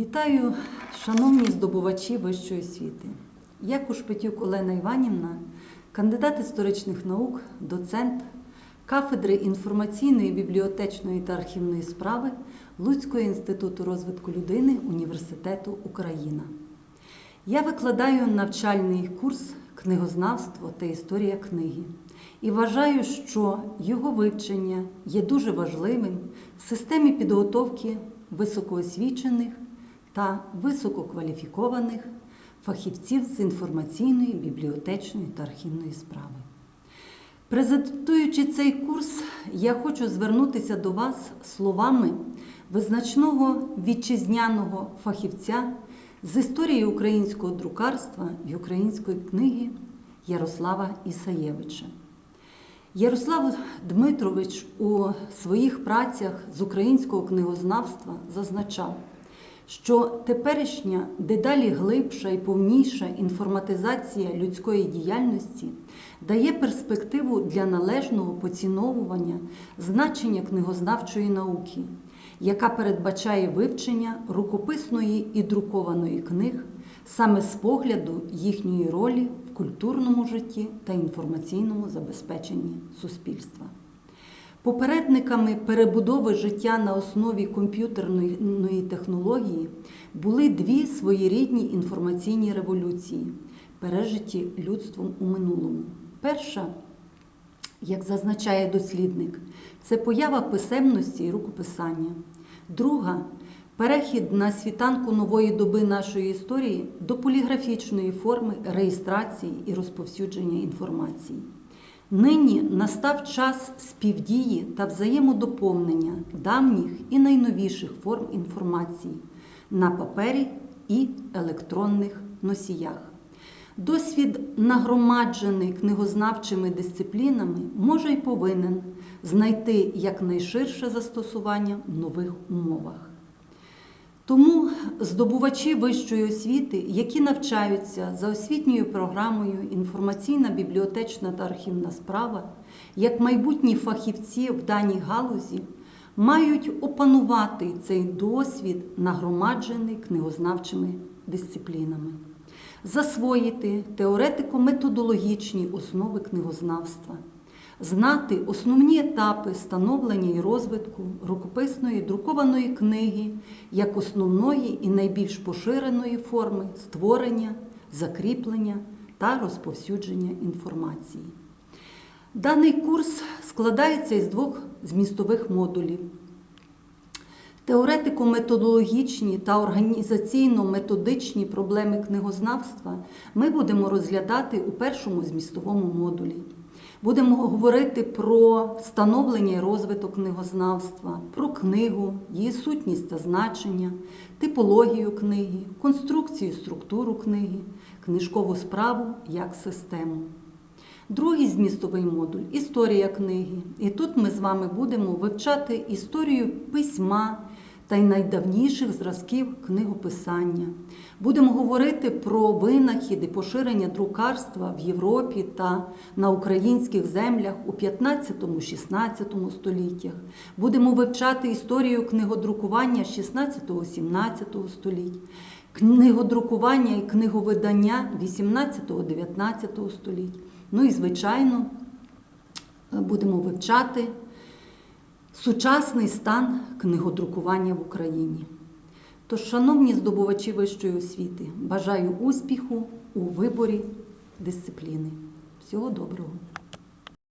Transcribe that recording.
Вітаю, шановні здобувачі вищої освіти. Я Кушпетюк Олена Іванівна, кандидат історичних наук, доцент кафедри інформаційної, бібліотечної та архівної справи Луцького інституту розвитку людини Університету Україна. Я викладаю навчальний курс книгознавство та історія книги і вважаю, що його вивчення є дуже важливим в системі підготовки високоосвічених та висококваліфікованих фахівців з інформаційної, бібліотечної та архівної справи. Презентуючи цей курс, я хочу звернутися до вас словами визначного вітчизняного фахівця з історії українського друкарства і української книги Ярослава Ісаєвича. Ярослав Дмитрович у своїх працях з українського книгознавства зазначав, що теперішня дедалі глибша і повніша інформатизація людської діяльності дає перспективу для належного поціновування значення книгознавчої науки, яка передбачає вивчення рукописної і друкованої книг саме з погляду їхньої ролі в культурному житті та інформаційному забезпеченні суспільства. Попередниками перебудови життя на основі комп'ютерної технології були дві своєрідні інформаційні революції, пережиті людством у минулому. Перша, як зазначає дослідник, це поява писемності і рукописання. Друга перехід на світанку нової доби нашої історії до поліграфічної форми реєстрації і розповсюдження інформації. Нині настав час співдії та взаємодоповнення давніх і найновіших форм інформації на папері і електронних носіях. Досвід, нагромаджений книгознавчими дисциплінами, може й повинен знайти якнайширше застосування в нових умовах. Тому здобувачі вищої освіти, які навчаються за освітньою програмою інформаційна, бібліотечна та архівна справа, як майбутні фахівці в даній галузі, мають опанувати цей досвід, нагромаджений книгознавчими дисциплінами, засвоїти теоретико-методологічні основи книгознавства знати основні етапи становлення і розвитку рукописної друкованої книги як основної і найбільш поширеної форми створення, закріплення та розповсюдження інформації. Даний курс складається із двох змістових модулів. Теоретико-методологічні та організаційно-методичні проблеми книгознавства ми будемо розглядати у першому змістовому модулі. Будемо говорити про становлення і розвиток книгознавства, про книгу, її сутність та значення, типологію книги, конструкцію, структуру книги, книжкову справу як систему. Другий змістовий модуль історія книги. І тут ми з вами будемо вивчати історію письма та й найдавніших зразків книгописання. Будемо говорити про винахід і поширення друкарства в Європі та на українських землях у 15-16 століттях. Будемо вивчати історію книгодрукування 16-17 століть, книгодрукування і книговидання 18-19 століть. Ну і, звичайно, будемо вивчати сучасний стан книгодрукування в Україні. Тож, шановні здобувачі вищої освіти, бажаю успіху у виборі дисципліни. Всього доброго!